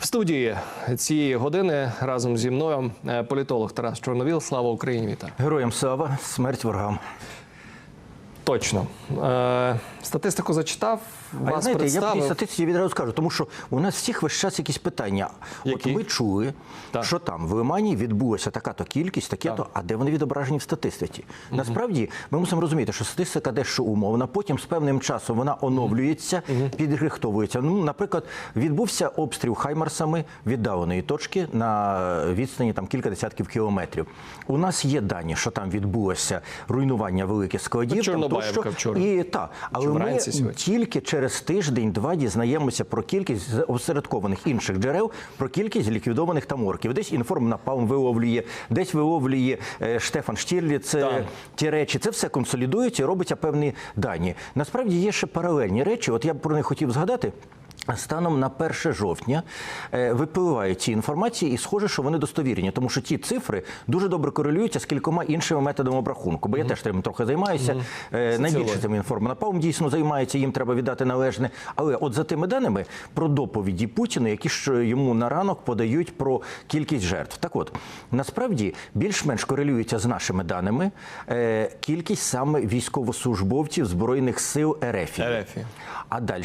В студії цієї години разом зі мною е, політолог Тарас Чорновіл. Слава Україні! Вітаю! Героям слава, смерть ворогам. Точно е, статистику зачитав. А Вас знаєте, я по тій статистиці відразу скажу, тому що у нас всіх весь час якісь питання. Які? От ми чули, Так. що там в Лимані відбулася така-то кількість, таке-то, а де вони відображені в статистиці? Насправді ми мусимо розуміти, що статистика дещо умовна, потім з певним часом вона оновлюється, підрихтовується. Ну, наприклад, відбувся обстріл хаймарсами віддаленої точки на відстані там кілька десятків кілометрів. У нас є дані, що там відбулося руйнування великих складів. там тощо. вчора. І та але ми тільки через тиждень-два дізнаємося про кількість осередкованих інших джерел, про кількість ліквідованих там орків. Десь інформнапалм виловлює, десь виловлює е, Штефан Штірліц Це Так. ті речі. Це все консолідується і робиться певні дані. Насправді є ще паралельні речі. От я б про них хотів згадати. Станом на 1 жовтня е, випливають ці інформації, і схоже, що вони достовірні, тому що ті цифри дуже добре корелюються з кількома іншими методами обрахунку. Бо я теж тим трохи займаюся. Е, Найбільше цим інформнапалм дійсно займається, їм треба віддати належне. Але от за тими даними про доповіді Путіна, які ж йому на ранок подають про кількість жертв. Так от насправді більш-менш корелюється з нашими даними е, кількість саме військовослужбовців збройних сил РФ. РФ. А далі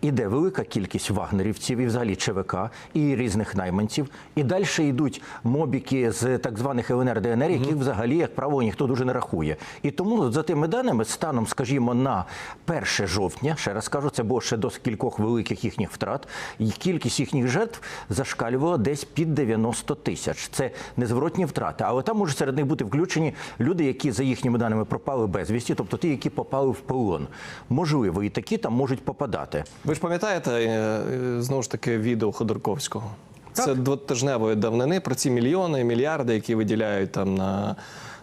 іде велика кількість вагнерівців і взагалі ЧВК і різних найманців. І далі йдуть мобіки з так званих ЛНР ДНР, яких взагалі, як правило, ніхто дуже не рахує. І тому за тими даними, станом, скажімо, на 1 жовтня, ще раз кажу, це було ще до кількох великих їхніх втрат. І кількість їхніх жертв зашкалювала десь під 90 тисяч. Це незворотні втрати. Але там можуть серед них бути включені люди, які за їхніми даними пропали безвісті, тобто ті, які попали в полон. Можливо, і такі там можуть попадати. Ви ж пам'ятаєте е, е, знову ж таки відео Ходорковського? Це Так. двотижневої давнини про ці мільйони, мільярди, які виділяють там на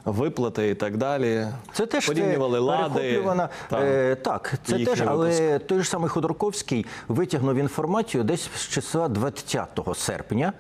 виплати і так далі. Це теж порівнювали лади. Там. Е, так, це теж, але випуск. той ж самий Ходорковський витягнув інформацію десь з числа 20 серпня.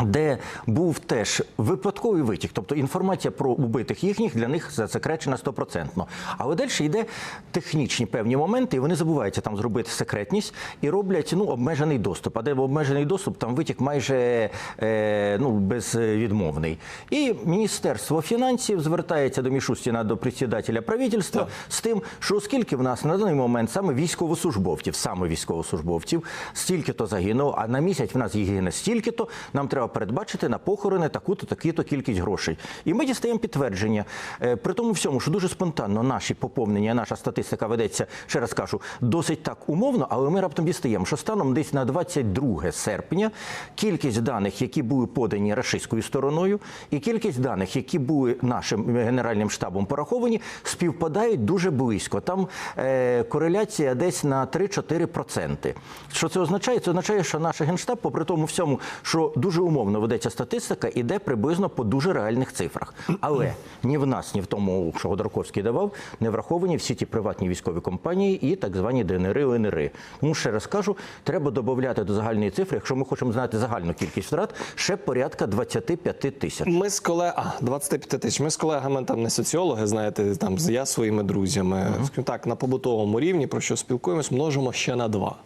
Де був теж випадковий витік, тобто інформація про убитих їхніх для них засекречена стопроцентно. Але далі йде технічні певні моменти, і вони забуваються там зробити секретність і роблять ну обмежений доступ. А де обмежений доступ, там витік майже е, ну безвідмовний. І міністерство фінансів звертається до Мішустіна, до председателя правительства Так. з тим, що оскільки в нас на даний момент саме військовослужбовців, саме військовослужбовців, стільки-то загинуло, а на місяць в нас їх гине стільки-то, нам треба передбачити на похорони таку-то, такі-то кількість грошей. І ми дістаємо підтвердження. Е, При тому всьому, що дуже спонтанно наші поповнення, наша статистика ведеться, ще раз кажу, досить так умовно, але ми раптом дістаємо, що станом десь на 22 серпня кількість даних, які були подані рашистською стороною, і кількість даних, які були нашим генеральним штабом пораховані, співпадають дуже близько. Там е, кореляція десь на 3-4%. Що це означає? Це означає, що наш генштаб, попри тому всьому, що дуже умовно ведеться статистика, іде приблизно по дуже реальних цифрах. Але ні в нас, ні в тому, що Ходорковський давав, не враховані всі ті приватні військові компанії і так звані ДНРи, ЛНРи. Тому ще раз кажу, треба додати до загальної цифри, якщо ми хочемо знати загальну кількість втрат, ще порядка 25 тисяч. Ми з колег... а, 25 тисяч. Ми з колегами там не соціологи, знаєте, там з- я своїми друзями. Скажімо так, на побутовому рівні, про що спілкуємось, множимо ще на два.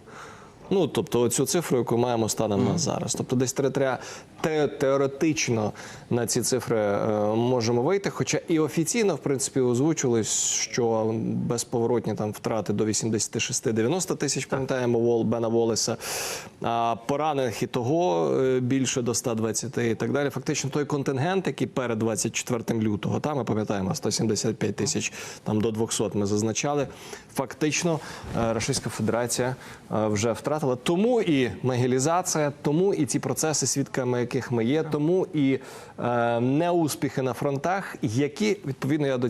Ну, тобто, цю цифру, яку маємо станом на зараз. Тобто, десь теоретично на ці цифри е, можемо вийти. Хоча і офіційно, в принципі, озвучилось, що безповоротні там втрати до 86-90 тисяч, пам'ятаємо Вол Бена Волеса. А поранених і того е, більше до 120 і так далі. Фактично, той контингент, який перед 24 лютого, там ми пам'ятаємо 175 тисяч, там до 200 ми зазначали. Фактично, е, Російська Федерація вже втратила. Тому і могилізація, тому і ці процеси, свідками яких ми є, тому і е, неуспіхи на фронтах, які відповідно я до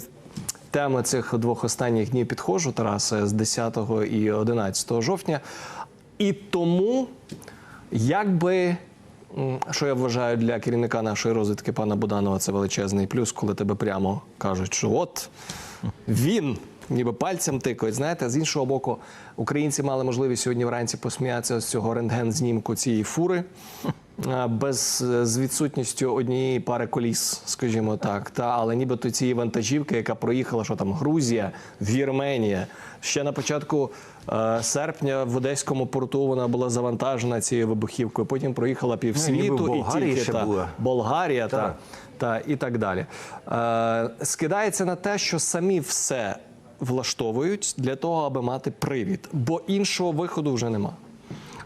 теми цих двох останніх днів підходжу, Тарасе, з 10 і 11 жовтня. І тому, якби. Що я вважаю для керівника нашої розвідки пана Буданова, це величезний плюс, коли тебе прямо кажуть, що от він ніби пальцем тикають. Знаєте, з іншого боку, українці мали можливість сьогодні вранці посміятися з цього рентген-знімку цієї фури, без е, з відсутністю однієї пари коліс, скажімо так. Та але нібито цієї вантажівки, яка проїхала, що там Грузія, Вірменія. Ще на початку е, серпня в Одеському порту вона була завантажена цією вибухівкою. Потім проїхала Ну, півсвіту в і тільки ще та, була. Болгарія та, Так. та і так далі. Е, скидається на те, що самі все влаштовують для того, аби мати привід, бо іншого виходу вже нема.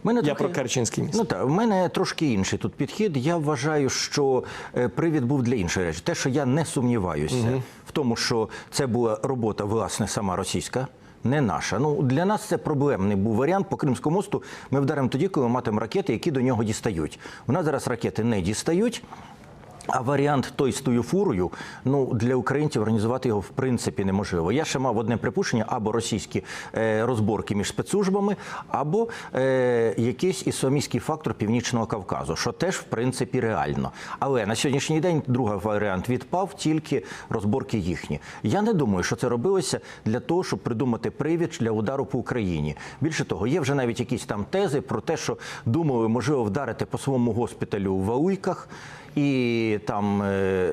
Мене Я трохи- про Керченський міст. Ну так, в мене трошки інший тут підхід. Я вважаю, що е, привід був для іншої речі. Те, що я не сумніваюся в тому, що це була робота, власне, сама російська. Не наша. Ну для нас це проблемний був варіант. По Кримському мосту ми вдаримо тоді, коли матимемо ракети, які до нього дістають. У нас зараз ракети не дістають. А варіант той з тою фурою, ну для українців організувати його в принципі неможливо. Я ще мав одне припущення: або російські е, розборки між спецслужбами, або е, якийсь ісламістський фактор Північного Кавказу, що теж в принципі реально. Але на сьогоднішній день другий варіант відпав, тільки розборки їхні. Я не думаю, що це робилося для того, щоб придумати привід для удару по Україні. Більше того, є вже навіть якісь там тези про те, що думали, можливо, вдарити по своєму госпіталю в Валуйках і там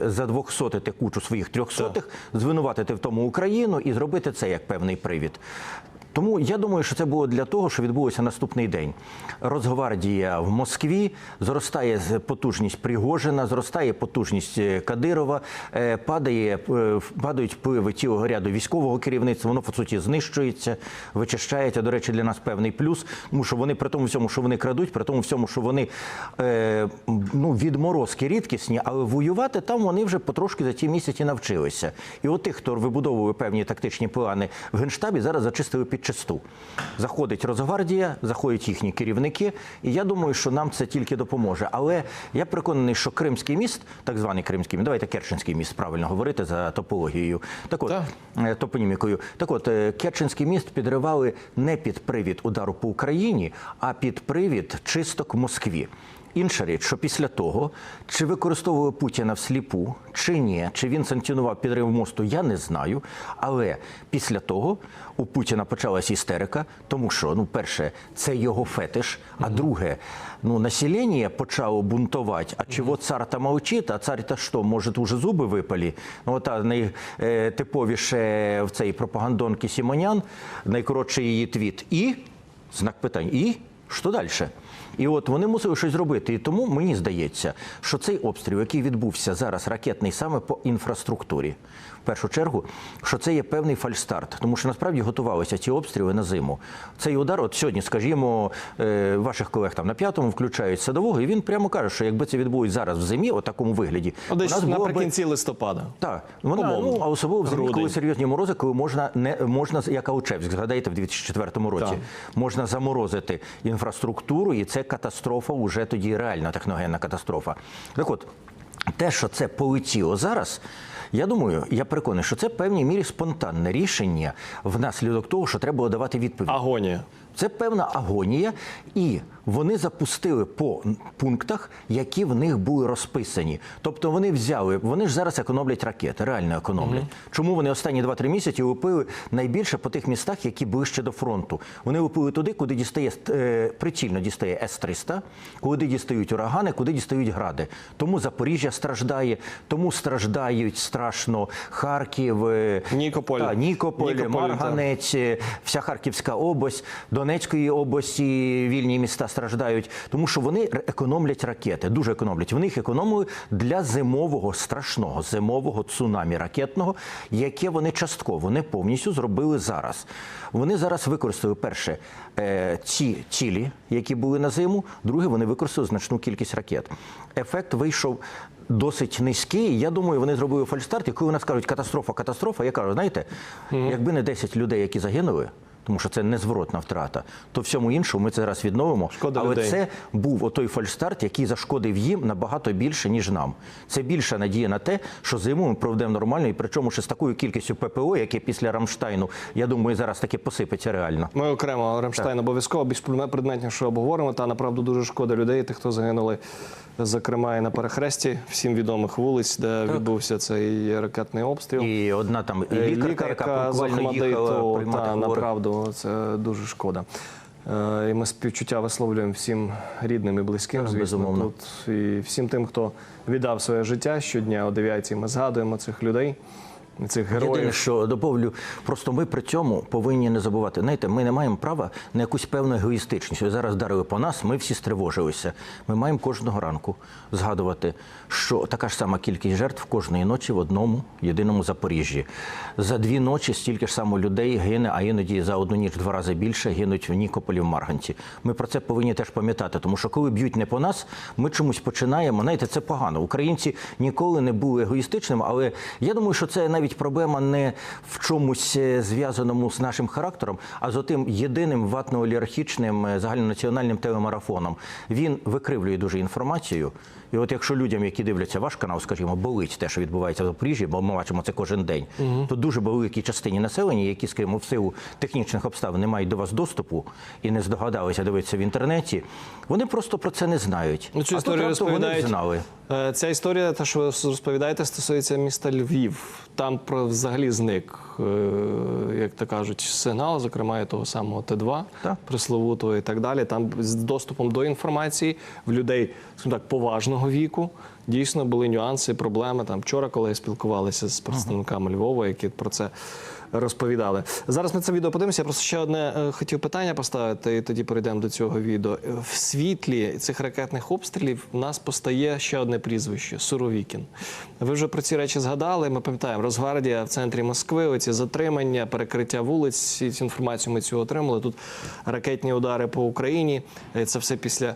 за задвохсотити кучу своїх трьохсотих, звинуватити в тому Україну і зробити це як певний привід. Тому я думаю, що це було для того, що відбулося наступний день. Росгвардія в Москві зростає потужність Пригожина, зростає потужність е, Кадирова, е, падає, е, падають впливи цілого ряду військового керівництва. Воно по суті знищується, вичищається. До речі, для нас певний плюс, тому що вони при тому всьому, що вони крадуть, при тому всьому, що вони ну відморозки рідкісні, але воювати там вони вже потрошки за ті місяці навчилися. І от тих, хто вибудовує певні тактичні плани в генштабі, зараз зачистили під чисту. Заходить Росгвардія, заходять їхні керівники, і я думаю, що нам це тільки допоможе. Але я переконаний, що Кримський міст, так званий Кримський міст, давайте Керченський міст, правильно говорити за топологією. Так от, Так. е, топонімікою. Так от, е, Керченський міст підривали не під привід удару по Україні, а під привід чисток в Москві. Інша річ, що після того, чи використовували Путіна всліпу, чи ні, чи він санкціонував підрив мосту, я не знаю. Але після того у Путіна почалась істерика, тому що, ну, перше, це його фетиш, а друге, ну, населення почало бунтувати. А чого цар там мовчить, а цар та що, може, уже зуби випалі? Ну, ота найтиповіше в цей пропагандонки Сімонян, найкоротший її твіт. І знак питань. І що далі? І от вони мусили щось зробити. І тому мені здається, що цей обстріл, який відбувся зараз ракетний саме по інфраструктурі, в першу чергу, що це є певний фальстарт, тому що насправді готувалися ці обстріли на зиму. Цей удар, от сьогодні, скажімо, е, ваших колег там на п'ятому включають садового, і він прямо каже, що якби це відбулось зараз в зимі, у такому вигляді, Ну, Десь у нас було би наприкінці листопада. так, вона, Умовно. ну, а особливо в зимі, коли серйозні морози, коли можна не можна, як Аучевськ, згадайте в 2004 році, Так. можна заморозити інфраструктуру, і це катастрофа, уже тоді реальна техногенна катастрофа. Так от, те, що це полетіло зараз. Я думаю, я переконаний, що це в певній мірі спонтанне рішення внаслідок того, що треба давати відповідь. Агонія. Це певна агонія, і вони запустили по пунктах, які в них були розписані. Тобто вони взяли, вони ж зараз економлять ракети, реально економлять. Чому вони останні 2-3 місяці лупили найбільше по тих містах, які ближче до фронту? Вони лупили туди, куди дістає е, прицільно дістає С-300, куди дістають урагани, куди дістають гради. Тому Запоріжжя страждає, тому страждають страшно Харків, е, Нікополь. та, Нікополь, Нікополь, Марганець, е, вся Харківська область, Донецької області вільні міста страждають, тому що вони економлять ракети, дуже економлять. Вони їх економили для зимового страшного зимового цунамі ракетного, яке вони частково не повністю зробили зараз. Вони зараз використали перше е, ці цілі, які були на зиму. Друге, вони використали значну кількість ракет. Ефект вийшов. Досить низький. Я думаю, вони зробили фальстарт. І коли нас кажуть катастрофа, катастрофа, я кажу, знаєте, якби не 10 людей, які загинули, тому що це незворотна втрата, то всьому іншому ми це зараз відновимо. Шкода Але людей. це був отой фальстарт, який зашкодив їм набагато більше, ніж нам. Це більша надія на те, що зиму ми проведемо нормально, і причому ще з такою кількістю ППО, яке після Рамштайну, я думаю, зараз таки посипеться реально. Ми окремо Рамштайн обов'язково більш предметніше обговоримо. Та направду дуже шкода людей, тих, хто загинули, зокрема і на перехресті всім відомих вулиць, де відбувся цей ракетний обстріл. І одна там і Е, лікарка, яка з буквально їхала та хворих. Направду це дуже шкода. Е, І ми співчуття висловлюємо всім рідним і близьким, звісно, безумовно. тут і всім тим, хто віддав своє життя щодня о 9 Ми згадуємо цих людей, цих героїв. Єдине, що доповню, просто ми при цьому повинні не забувати. Знаєте, ми не маємо права на якусь певну егоїстичність. Ви зараз дарили по нас, ми всі стривожилися. Ми маємо кожного ранку згадувати, що така ж сама кількість жертв кожної ночі в одному єдиному Запоріжжі. За дві ночі стільки ж само людей гине, а іноді за одну ніч два рази більше гинуть в Нікополі в Марганці. Ми про це повинні теж пам'ятати, тому що коли б'ють не по нас, ми чомусь починаємо. Знаєте, це погано. Українці ніколи не були егоїстичними, але я думаю, що це навіть проблема не в чомусь е, зв'язаному з нашим характером, а з отим єдиним ватно-олігархічним е, загальнонаціональним телемарафоном. Він викривлює дуже інформацію. І от якщо людям, які дивляться ваш канал, скажімо, болить те, що відбувається в Запоріжжі, бо ми бачимо це кожен день, то дуже великій частині населення, які, скажімо, в силу технічних обставин не мають до вас доступу і не здогадалися дивитися в інтернеті, вони просто про це не знають. Ну, цю А історію тут раптом вони знали. Е, Ця історія, те, що ви розповідаєте, стосується міста Львів. Там про взагалі зник, як то кажуть, сигнал, зокрема і того самого Т2, Так. присловутого і так далі. Там з доступом до інформації в людей, так, поважного віку. Дійсно були нюанси, проблеми. Там вчора, коли спілкувалися з представниками Львова, які про це розповідали. Зараз ми це відео подивимося. Я просто ще одне е, хотів питання поставити, і тоді перейдемо до цього відео. Е, В світлі цих ракетних обстрілів в нас постає ще одне прізвище Суровікін. Ви вже про ці речі згадали. Ми пам'ятаємо, Росгвардія в центрі Москви, оці затримання, перекриття вулиць. Цю інформацію ми цю отримали. Тут ракетні удари по Україні. Е, Це все після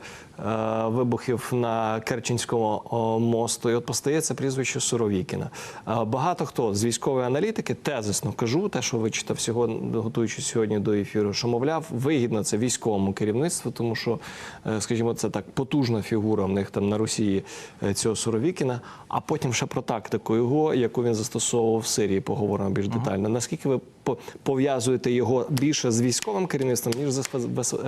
вибухів на Керченському мосту. І от постає це прізвище Суровікіна. Е, Багато хто з військової аналітики тезисно кажу, те, що вичитав сього, готуючись сьогодні до ефіру, що мовляв, вигідно це військовому керівництву, тому що, е, скажімо, це так потужна фігура в них там на Росії е, цього Суровікіна. А потім ще про тактику його, яку він застосовував в Сирії, поговоримо більш детально. Наскільки ви по- пов'язуєте його більше з військовим керівництвом, ніж з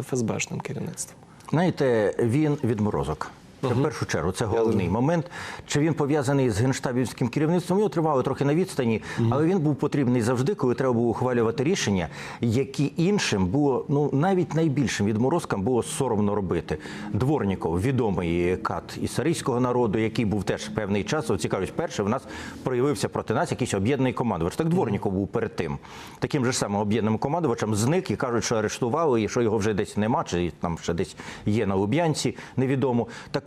ФСБшним керівництвом? Знаєте, він відморозок. Це в першу чергу це головний момент. Чи він пов'язаний з генштабівським керівництвом? Його тривало трохи на відстані, але він був потрібний завжди, коли треба було ухвалювати рішення, які іншим було ну навіть найбільшим відморозкам було соромно робити. Дворніков, відомий кат ісарійського народу, який був теж певний час. От цікавість, перше в нас проявився проти нас якийсь об'єднаний командувач. Так Дворніков був перед тим. Таким же самим об'єднаним командувачем зник і кажуть, що арештували, і що його вже десь нема, чи там ще десь є на Луб'янці, невідомо. Так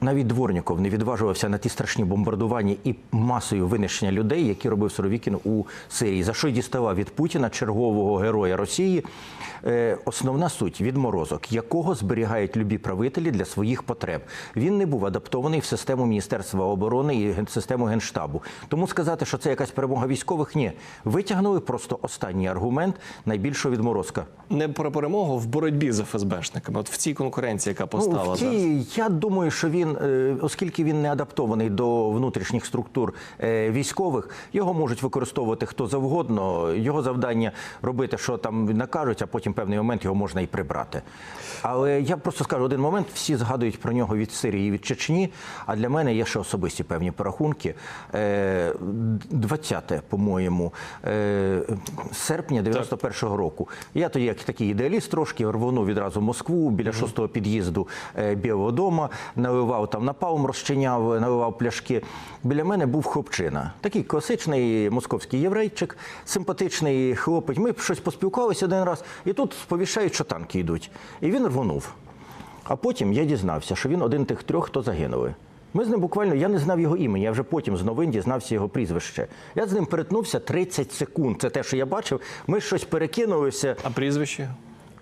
навіть Дворніков не відважувався на ті страшні бомбардування і масою винищення людей, які робив Суровікін у Сирії, за що й діставав від Путіна чергового героя Росії. Е, основна суть відморозок, якого зберігають любі правителі для своїх потреб. Він не був адаптований в систему Міністерства оборони і систему генштабу. Тому сказати, що це якась перемога військових, ні. Витягнули просто останній аргумент найбільшого відморозка. Не про перемогу в боротьбі з ФСБшниками, от в цій конкуренції, яка постала Ну, в зараз. я думаю, що він, е, оскільки він не адаптований до внутрішніх структур е, військових, його можуть використовувати хто завгодно. Його завдання робити, що там накажуть, а потім певний момент його можна і прибрати. Але я просто скажу один момент: всі згадують про нього від Сирії і від Чечні. А для мене є ще особисті певні порахунки. Е, 20, по-моєму, е, серпня 91-го року. Я тоді, як такий ідеаліст, трошки рвонув відразу в Москву біля шостого під'їзду е, Білого дома, наливав там напалм, розчиняв, наливав пляшки. Біля мене був хлопчина, такий класичний московський єврейчик, симпатичний хлопець. Ми щось поспілкувалися один раз, і тут сповіщають, що танки йдуть. І він рвонув. А потім я дізнався, що він один тих трьох, хто загинули. Ми з ним буквально, я не знав його імені, я вже потім з новин дізнався його прізвище. Я з ним перетнувся 30 секунд. Це те, що я бачив. Ми щось перекинулися. А прізвище?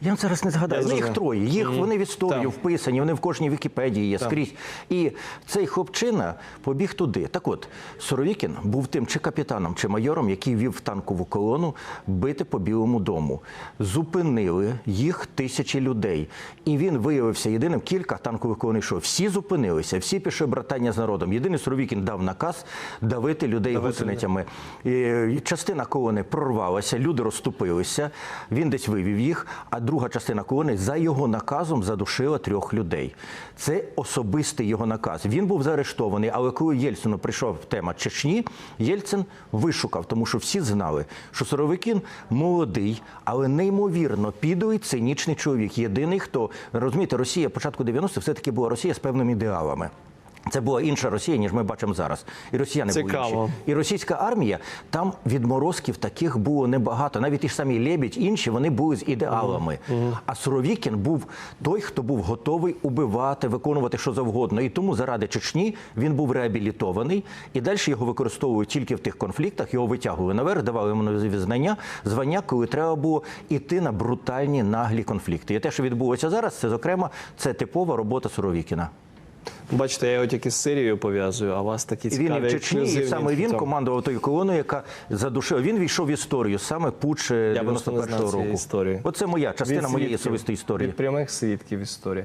Я зараз не згадаю. Ну, їх троє. Їх вони в історію вписані, вони в кожній Вікіпедії є скрізь. І цей хлопчина побіг туди. Так от, Суровікін був тим чи капітаном, чи майором, який вів танкову колону бити по Білому дому. Зупинили їх тисячі людей. І він виявився єдиним. Кілька танкових колон йшов. Всі зупинилися, всі пішли братання з народом. Єдиний Суровікін дав наказ давити людей гусеницями. Частина колони прорвалася, люди розступилися. Він десь вивів їх, а друга частина колони за його наказом задушила трьох людей. Це особистий його наказ. Він був заарештований, але коли Єльцину прийшов тема Чечні, Єльцин вишукав, тому що всі знали, що Суровикін молодий, але неймовірно підлий, цинічний чоловік. Єдиний, хто розумієте, Росія початку 90-х все-таки була Росія з певними ідеалами. Це була інша Росія, ніж ми бачимо зараз. І росіяни були інші. І російська армія там відморозків таких було небагато. Навіть ті ж самі Лебідь, інші вони були з ідеалами. А Суровікін був той, хто був готовий убивати, виконувати що завгодно. І тому заради Чечні він був реабілітований. І далі його використовують тільки в тих конфліктах. Його витягували наверх, давали йому знання, звання, коли треба було іти на брутальні наглі конфлікти. І те, що відбулося зараз, це зокрема це типова робота Суровікіна. Бачите, я його тільки з Сирією пов'язую, а вас такі цікаві. Він і в Чечні, і саме він командував тою колоною, яка задушила. Він війшов в історію, саме пуч е, Я просто не знав 91-го року. історії. Оце моя частина моєї особистої історії. Від прямих свідків історії.